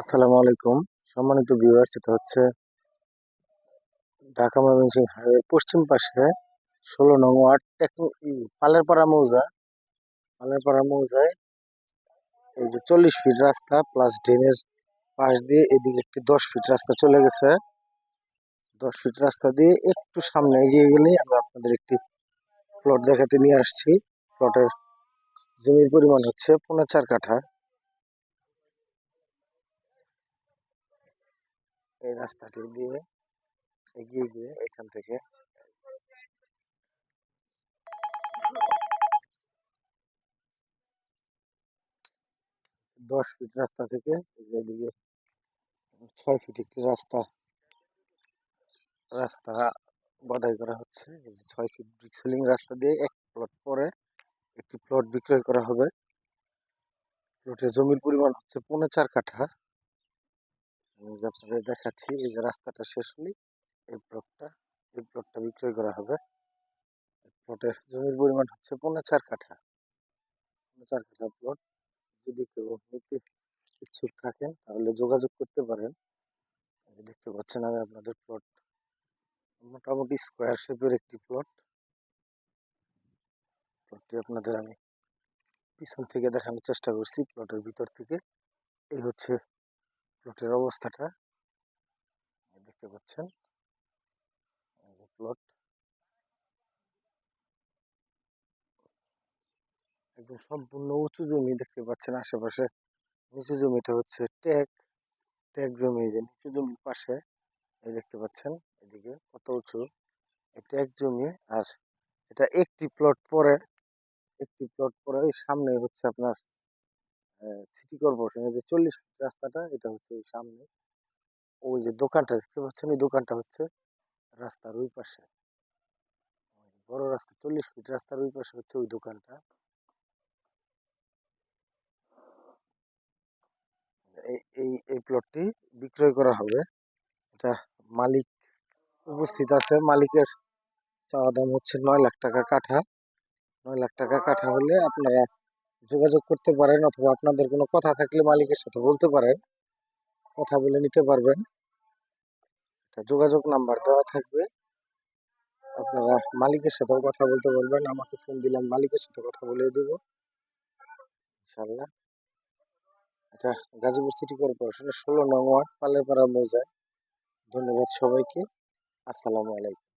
আসসালামু আলাইকুম। সম্মানিত ভিউয়ার্স এটা হচ্ছে ঢাকা ময়মনসিংহ হাইওয়ে পশ্চিম পাশে ষোলো নং ওয়ার্ড পালেরপাড়া মৌজা। পালেরপাড়া মৌজায় এই যে চল্লিশ ফিট রাস্তা প্লাস ড্রেনের পাশ দিয়ে এদিকে একটি দশ ফিট রাস্তা চলে গেছে। দশ ফিট রাস্তা দিয়ে একটু সামনে এগিয়ে গেলেই আমরা আপনাদের একটি প্লট দেখাতে নিয়ে আসছি। প্লটের জমির পরিমাণ হচ্ছে পৌনে চার কাঠা। এই রাস্তাটি দিয়ে এগিয়ে গিয়ে এখান থেকে দশ ফিট রাস্তা থেকে এই যে এদিকে ছয় ফিট একটি রাস্তা রাস্তা বাধাই করা হচ্ছে। ছয় ফিট ব্রিক্সেলিং রাস্তা দিয়ে এক প্লট পরে একটি প্লট বিক্রয় করা হবে। প্লটের জমির পরিমাণ হচ্ছে পৌনে চার কাঠা। আমি যে আপনাদের দেখাচ্ছি, এই যে রাস্তাটা শেষ হলেই এই প্লটটা এই প্লটটা বিক্রয় করা হবে। প্লটের জমির পরিমাণ হচ্ছে পৌনে চার কাঠা। পৌনে চার কাঠা প্লট যদি কেউ নিতে ইচ্ছুক থাকেন, তাহলে যোগাযোগ করতে পারেন। দেখতে পাচ্ছেন আমি আপনাদের প্লট মোটামুটি স্কোয়ার শেপের একটি প্লট প্লটটি আপনাদের আমি পিছন থেকে দেখানোর চেষ্টা করছি প্লটের ভিতর থেকে। এই হচ্ছে প্লটের অবস্থাটা দেখতে পাচ্ছেন প্লট। একদম সম্পূর্ণ উঁচু জমি দেখতে পাচ্ছেন আশেপাশে। নিচু জমিটা হচ্ছে ট্যাগ ট্যাগ জমি যে নিচু জমির পাশে, এই দেখতে পাচ্ছেন, এদিকে কত উঁচু। এটা এক জমি, আর এটা একটি প্লট পরে, একটি প্লট পরে সামনে হচ্ছে আপনার সিটি কর্পোরেশনের যে চল্লিশ রাস্তাটা, এটা হচ্ছে ওই সামনে। ওই যে দোকানটা দেখতে পাচ্ছেন, ওই দোকানটা হচ্ছে রাস্তার ওই পাশে। বড় রাস্তা, চল্লিশ ফিট রাস্তার ওই পাশে হচ্ছে ওই দোকানটা। এই এই প্লটটি বিক্রয় করা হবে। এটা মালিক উপস্থিত আছে। মালিকের চাওয়া দাম হচ্ছে নয় লাখ টাকা কাঠা। নয় লাখ টাকা কাঠা হলে আপনারা যোগাযোগ করতে পারেন অথবা আপনাদের কোনো কথা থাকলে মালিকের সাথে বলতে পারেন। কথা বলে নিতে পারবেন। যোগাযোগ নাম্বার দেওয়া থাকবে। আপনারা মালিকের সাথেও কথা বলতে পারবেন। আমাকে ফোন দিলাম মালিকের সাথে কথা বলে দেবো। ইনশাল্লাহ এটা গাজীপুর সিটি কর্পোরেশনের ষোলো নং ওয়ার্ড পালেরপাড়া মৌজায়। ধন্যবাদ সবাইকে। আসসালামু আলাইকুম।